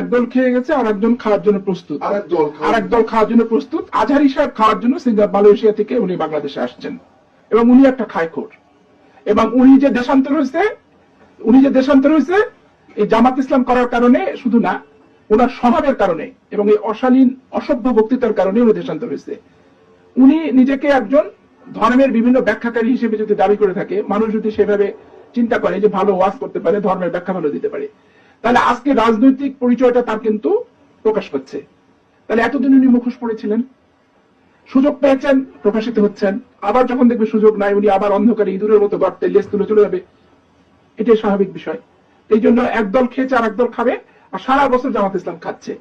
একদল খেয়ে গেছে আর একজন খাওয়ার জন্য প্রস্তুত। আর এক দল খাওয়ার জন্য প্রস্তুত। আজহারি সাহেব খাওয়ার জন্য সিঙ্গাপুর মালয়েশিয়া থেকে উনি বাংলাদেশে আসছেন। এবং উনি একটা খায়খোর এবং উনি যে দেশান্তর হয়েছে উনি যে দেশান্তর হয়েছে এই জামাত ইসলাম করার কারণে শুধু না ওনার স্বভাবের কারণে এবং এই অশালীন অসভ্য বক্তৃতার কারণে উনি দেশান্তর হয়েছে। উনি নিজেকে একজন ধর্মের বিভিন্ন ব্যাখ্যাকারী হিসেবে যদি দাবি করে থাকে মানুষ যদি সেভাবে চিন্তা করে যে ভালো ওয়াজ করতে পারে ধর্মের ব্যাখ্যা ভালো দিতে পারে তাহলে আজকে রাজনৈতিক পরিচয়টা তার কিন্তু প্রকাশ পাচ্ছে তাহলে এতদিন উনি মুখোশ পড়েছিলেন, সুযোগ পেয়েছেন, প্রকাশিত হচ্ছেন, আবার যখন দেখবে সুযোগ নাই, উনি আবার অন্ধকারে ইঁদুরের মতো গর্তে লেস তুলে চলে যাবে। এটাই স্বাভাবিক বিষয়। এই জন্য একদল খেয়েছে আর একদল খাবে, আর সারা বছর জামাত ইসলাম খাচ্ছে।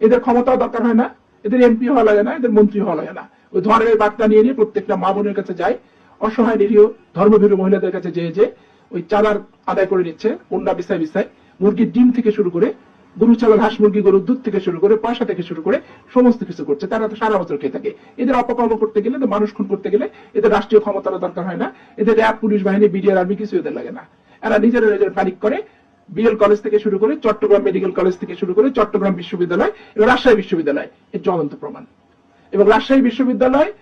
এদের ক্ষমতাও দরকার হয় না, এদের এমপি হওয়া লাগে না, এদের মন্ত্রী হওয়া লাগে না। ওই ধর্মের বার্তা নিয়ে নিয়ে প্রত্যেকটা মা বোনের কাছে যায়, অসহায় নিরীহ ধর্মভীরু মহিলাদের কাছে যেয়ে যে ওই চাঁদার আদায় করে নিচ্ছে পণ্যা বিছায় বিছায়। মুরগির ডিম থেকে শুরু করে গরু ছাগল, হাঁস, মুরগি গরুর দুধ থেকে শুরু করে, পয়সা থেকে শুরু করে সমস্ত কিছু করছে। তারা তো সারা বছর খেয়ে থাকে। এদের অপকর্ম করতে গেলে মানুষ খুন করতে গেলে এদের রাষ্ট্রীয় ক্ষমতার দরকার হয় না। এদের র্যাব, পুলিশ বাহিনী, বিডিআর আর্মি কিছু এদের লাগে না। এরা নিজেরা নিজের প্যানিক করে। বিএল কলেজ থেকে শুরু করে, চট্টগ্রাম মেডিকেল কলেজ থেকে শুরু করে, চট্টগ্রাম বিশ্ববিদ্যালয়, এবং রাজশাহী বিশ্ববিদ্যালয় এর জ্বলন্ত প্রমাণ। এবং রাজশাহী বিশ্ববিদ্যালয়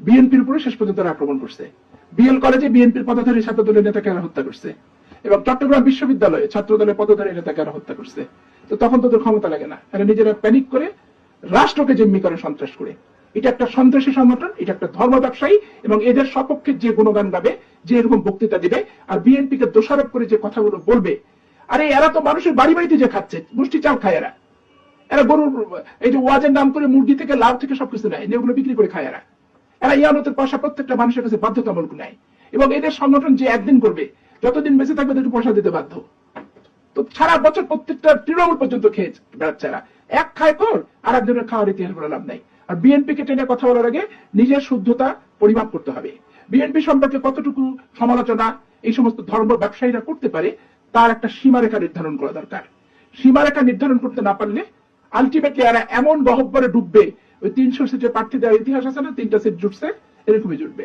বিএনপির উপরে শেষ পর্যন্ত আক্রমণ করছে। বিএল কলেজে বিএনপির পদধারী ছাত্র দলের নেতাকে হত্যা করছে। এবং চট্টগ্রাম বিশ্ববিদ্যালয়ে ছাত্র দলের পদধারী নেতাকে এরা হত্যা করছে। তো তখন তোদের ক্ষমতা লাগে না। এরা নিজেরা প্যানিক করে রাষ্ট্রকে জিম্মি করে সন্ত্রাস করে। এটা একটা সন্ত্রাসী সংগঠন, এটা একটা ধর্ম ব্যবসায়ী এবং এদের সপক্ষে যে গুণগান গাবে, যে এরকম বক্তৃতা দিবে আর বিএনপি কে দোষারোপ করে যে কথাগুলো বলবে, আরে এরা তো মানুষের বাড়ি বাড়িতে যে খাচ্ছে, মুষ্টি চাল খায় এরা। এরা গরুর, এই যে ওয়াজের নাম করে মুরগি থেকে লাভ থেকে সবকিছু নেয়, এগুলো বিক্রি করে খায় এরা। এরা ইয়ানতের পয়সা প্রত্যেকটা মানুষের কাছে বাধ্যতামূলক নেয়। এবং এদের সংগঠন যে একদিন করবে যতদিন বেঁচে থাকবে তাদেরকে পয়সা দিতে বাধ্য। তো সারা বছর প্রত্যেকটা তৃণমূল পর্যন্ত খেয়ে বেড়াচ্ছে এরা। এক খায় কর আর একজনের খাওয়ার ইতিহাস বলে লাভ নাই। আর বিএনপি কে টেনে কথা বলার আগে নিজের শুদ্ধতা পরিমাপ করতে হবে। বিএনপি সম্পর্কে কতটুকু সমালোচনা, এই সমস্ত ধর্ম ব্যবসায়ীরা করতে পারে, তার একটা সীমারেখা নির্ধারণ করা দরকার। সীমারেখা নির্ধারণ করতে না পারলে আলটিমেটলি এরা এমন গহব্বরে ডুববে, ওই তিনশো সিটের প্রার্থী দেওয়ার ইতিহাস আছে না, তিনটা সিট জুটছে, এরকমই জুটবে।